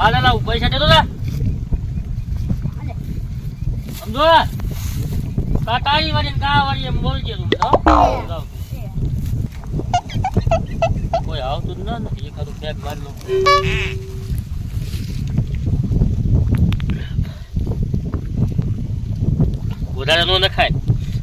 હા લા લાવ પૈસા તો સમજો? કાટાળી વાળી કા વાળી એમ બોલજે તું તો કોઈ આવતું ના નથી એકાદું બેગ મારી લો વધારે નો નખાય.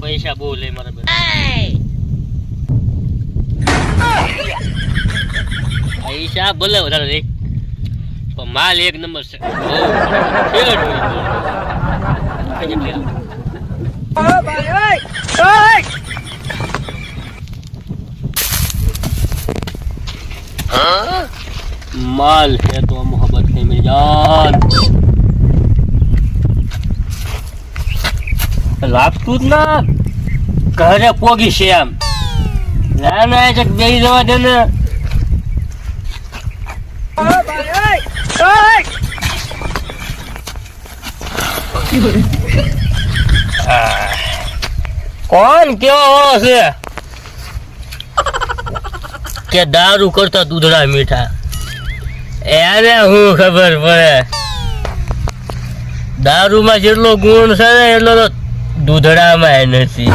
પૈસા બહુ લે મારા બેટા. પૈસા ભલે વધારે લે. પણ માલ એક નંબર છે બહુ ફેવરેટ હોય કઈ જગ્યાએ આવે? माल है तो मोहब्बत है मेरी जान લાગતું જ ના ઘરે પોગી છે આમ ના ના એ બે જવા દે ને કોણ કેવો છે? કે દારૂ કરતા દૂધડા મીઠા. એને હું ખબર પડે. દારૂમાં જેટલો ગુણ છે ને, એટલો તો દૂધડામાં નથી.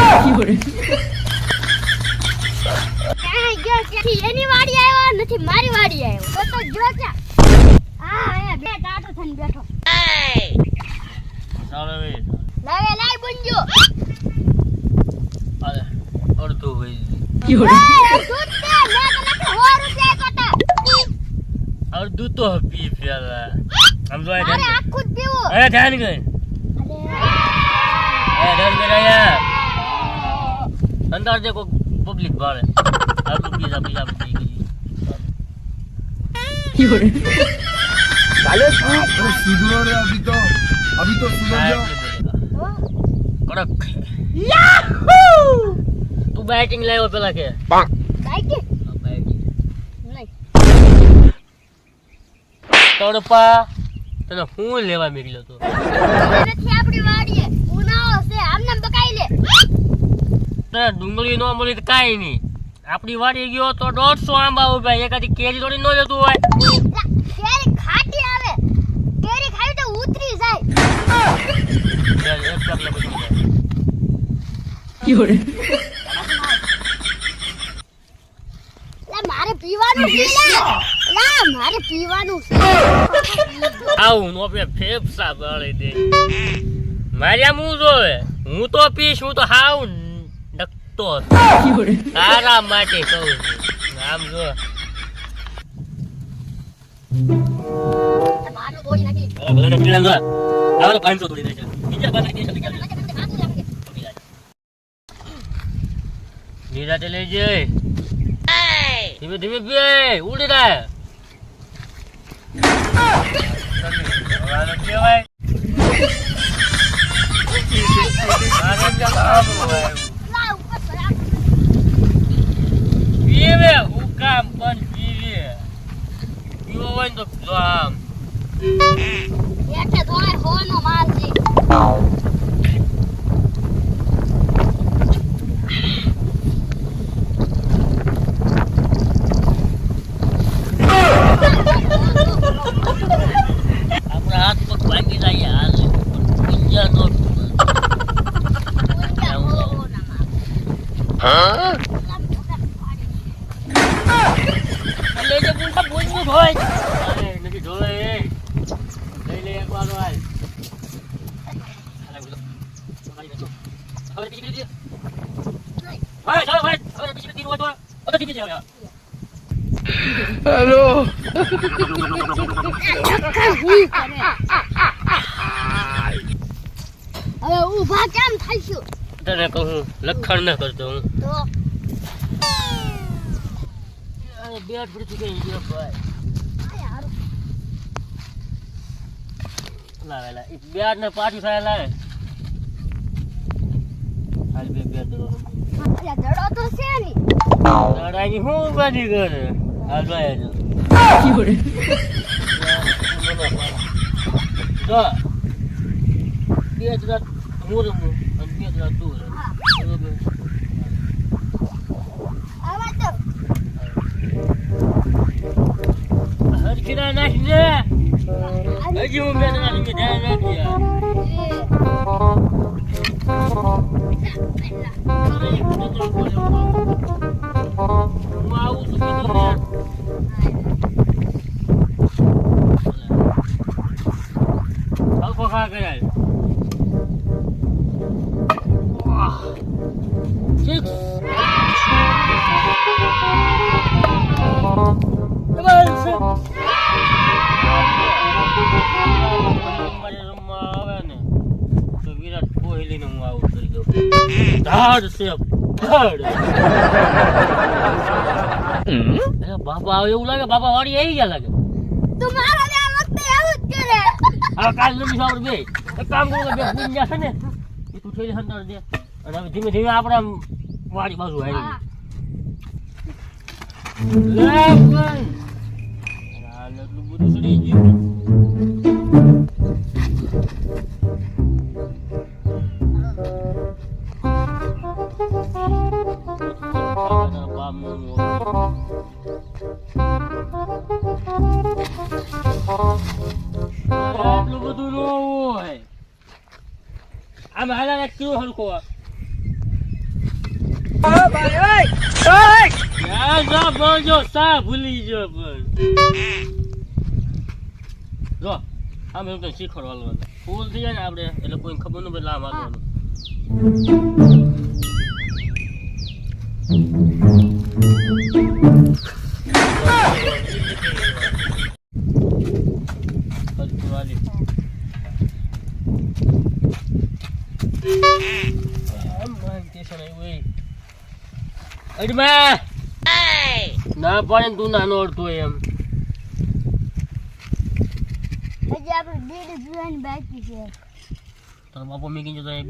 નથી, મારી વાડી આવ્યો. ગયો ક્યાં હા અહીંયા બે ટાટો થઈને બેઠો લાવે લાય બુંજો અડધું હોય દૂધ દે મેં તો નથી સો રૂપિયા કોતા અડધું તો પી પેલા સમજો મારે ધ્યાન આખું જ પીવું અરે ધ્યાન કર અરે એ ધ્યાન કર અહીંયા અંદર જે કોઈ પબ્લિક ભાડે આટલું પીઝા પીઝા પી ગઈ કાલે શું? અરે સીધો રે અભી તો? અભી તો સુધર જાઓ. કડક. યાહુ! તું બેટિંગ લાવ્યો પેલા કે? બેટિંગ તડપા. તને હું લેવા મેળ્યો તો? આપણી વાડીએ. ઉનાળો છે. આમ નામ બકાઈ લે. તને ડુંગળી નો મળી કાઈ નહીં. આપણી વાડી ગયો તો દોઢસો આંબા ઊભા એકાદી કેરી તોડી ન લેતું હોય. લા મારે પીવાનું છે લા. લા મારે પીવાનું છે. આવું નો પે ફેફસા બળી દે. મારે હું જોવે. હું તો પીશ હું તો હાવ ડકતો. તારા માટે કહું છું. આમ જો. મારું બોડી નાખી. બધાને પીલા જો. આવો તો 500 તોડી દેશે બીજા પાસે દેશે તો ક્યાં નિરાતે લઈ જે ધીમે ધીમે બે ઉડી મારે કેમ પણ પીવે. પીવો હોય તો આમ આપણા હાથ પગ ભાંગી જાય હાલ ઊંઝા નો ઊંચા હોના માલ એટલે જે હોય અરે નથી ઢોળે લઈ લે એક વાર હાલ હવે બીજી બીજી હવે ચાલો હવે હવે બીજી બીજી હોય તો હવે બીજી જાય हेलो હવે ઊભા કેમ થઈશું? તને કહું લખણ ના કરતો હું. તો? અરે બેટ પડી ગઈ ગયો ભાઈ આ હારું. લાવે લા એક ને પાછી થાય લાવે. હાલ બે બેટ દો દડો તો છે ની. લડાઈ હું બધી કરે? હાલ ભાઈ તો બે જરા હું રમું અને બે જરા તું રમ. નાખી દે હા હજી હું બે જણા ધાડ છે ધાડ બાપા એવું લાગે બાપા વાડી આવી ગયા લાગે. તું મારા ને આ વખતે આવું જ કરે હવે કાલ નથી બે એક કામ કરું બે છે ને એ તું થઈને અંદર દે અને હવે ધીમે ધીમે આપણે વાડી બાજુ આવી. લે પણ આ બધું સડી ગયું. આટલું બધું ન હોય. કેવું હલકો યાર જા બોલજો સા ભૂલી ગયો જો આમ એવું કંઈ શીખવાડવાનું ફૂલ થઈ જાય ને આપણે એટલે કોઈ ખબર ન પડે આમ હાલવાનું. આવ્યું એ. અડમા! ના પડે તું નાનો અડતો એમ. હજી આપણે દીદી જોવાની બાકી છે. તારો બાપો મીકી જતો એક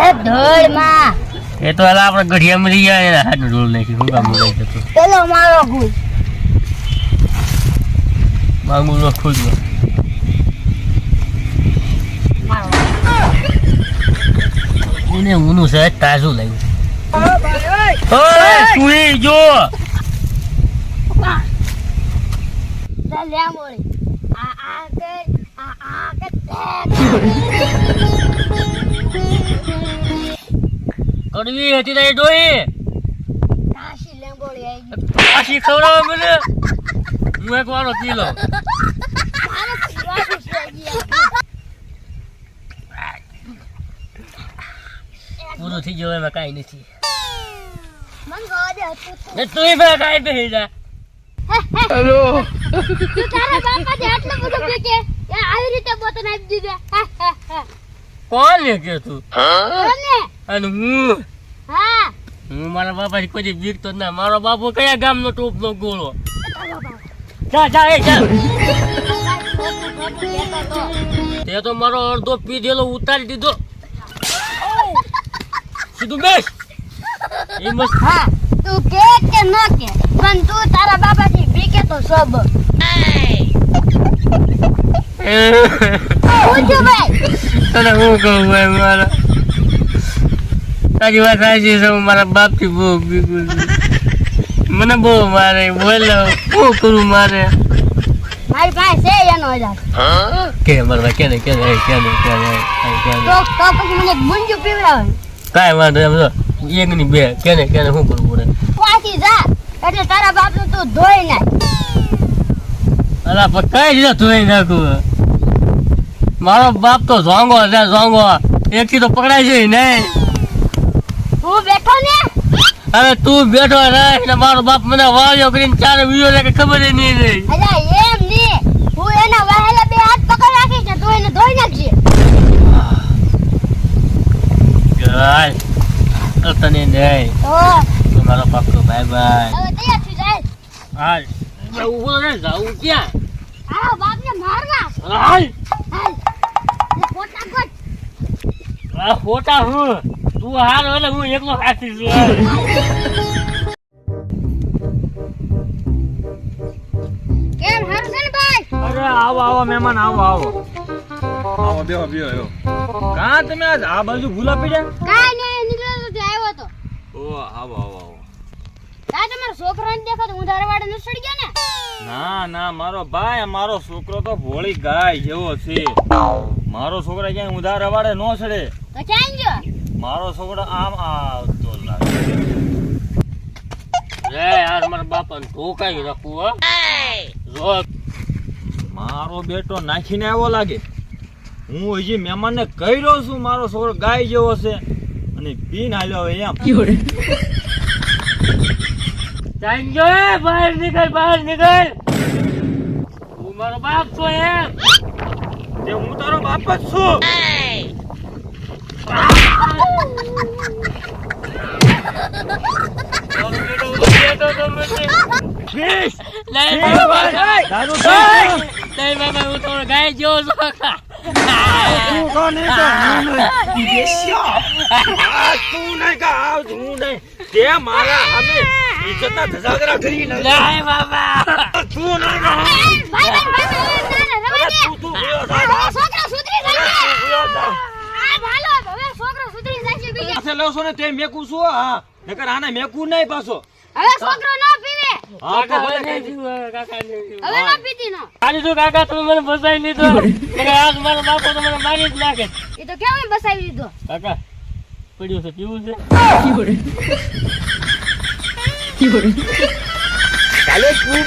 અડમા! એ તો હાલ આપણે ગઢિયા મરી ગયા એના હાથ ઢોળ નાખી હું કામ લઈ જતો પેલો મારો ગુલ. ખુદ નો. એને ઊનું સહેજ તાજું લાગ્યું. ઓય સુઈ જો. મોળી આ આ કે આ આ કે કડવી હતી તારી ડોહી. કાશી ખવડાવે મને. હું એક વારો પી લઉં. પૂરું થઈ ગયું એમાં કાંઈ નથી. મન ગવા દે તું એમાં કાંઈ બેસી જા. હેલો. આટલું બધું આવી રીતે આપી દીધે. કોણ કે તું? અને હું? હા. હું મારા બાપાથી કોઈ બીકતો ના. મારો બાપો કયા ગામનો ટોપનો ગોળો? જા જા એ જા. તો. તે મારો અડધો પીધેલો ઉતારી દીધો. સીધું બેસ. એ મસ્ત. હા તું કે કે ન કે પણ તું તારા બાપાથી બીકે તો સબ. પૂછ્યું ભાઈ. તને હું કહું ભાઈ મારા? તારી વાત સાચી છે હું મારા બાપથી બહુ છું મને બહુ મારે બોલો શું કરું મારે? મારી પાસે છે એનો હજાર. કે મારા કેને કેને કેને કેને કેને. તો તો પછી મને ગુંજુ પીવડાવે. કાંઈ વાંધો એમ જો એક ની બે કેને કેને શું કરવું પડે પાછી જા એટલે તારા બાપનું તું ધોઈ નાખ. અલા પણ કઈ રીતે ધોઈ નાખું. મારો બાપ તો ઝોંગો છે ઝોંગો. એકથી તો પકડાય છે નહીં બેઠો ને? અરે તું બેઠો રે એટલે મારો બાપ મને વાળ્યો કરીને ચારે વીયો લે કે ખબર નહીં રહી. અલા એમ ની હું એના વાહેલા બે હાથ પકડ રાખી છે તું એને ધોઈ નાખજે. ગાય તને નહીં. તો? મારો પાક્કો બાય બાય હવે તૈયાર થઈ જાય. હાલ. ઊભો જાઉં ક્યાં? આ બાપને મારવા હાલ. હાલ. આ હું? તું હાલ એટલે હું એકલો ખાતી છું. કેમ હરસન ભાઈ? અરે આવો આવો મહેમાન આવો આવો. આવો બેહો બેહો બેહો. કાં તમે આજ આ બાજુ ભૂલા પડ્યા? કાંઈ નહીં નીકળ્યો તો ત્યાં આવ્યો તો. ઓ આવો આવો આવો. કાંઈ તમારો છોકરો નથી દેખાતો હું તારા વાડે નથી ચડી ગયો ને? ના ના મારો ભાઈ મારો છોકરો તો ભોળી ગાય જેવો છે. મારો છોકરો ક્યાંય ઉધાર અવાડે નો ચડે. તો ક્યાં ગયો? મારો છોકરો આમ આવતો લાગે. રે યાર મારા બાપાને ધોકાઈ રાખું હો. જો. મારો બેટો નાખીને આવ્યો લાગે. હું હજી મહેમાનને કહી રહ્યો છું મારો છોકરો ગાય જેવો છે. અને પીન હાલ્યો હવે એમ. એ બહાર નીકળ બહાર નીકળ. હું મારો બાપ છો એમ. તે હું તારો બાપ જ છું. મારા સામે ઇજ્જતના ધજાગરા કરી નાખ્યા. બાબા તું નહીં તું તું છોકરો સુધરી અરે પાસે લેવો છો ને તે મેકું છું હા. નકર આને મેકું નહીં પાછો. હવે છોકરો ન પીવે. હા તો કાકા ભલે નહીં પીવું, કાકા નહીં પીવું. હવે ન પીતી નો. આજે તો કાકા તમે મને બસાઈ લીધો. નકર આજ મારો બાપો તો મને મારી જ નાખે. એ તો કેમ બસાઈ દીધો કાકા પડ્યો છે પીવું છે? ચાલે તું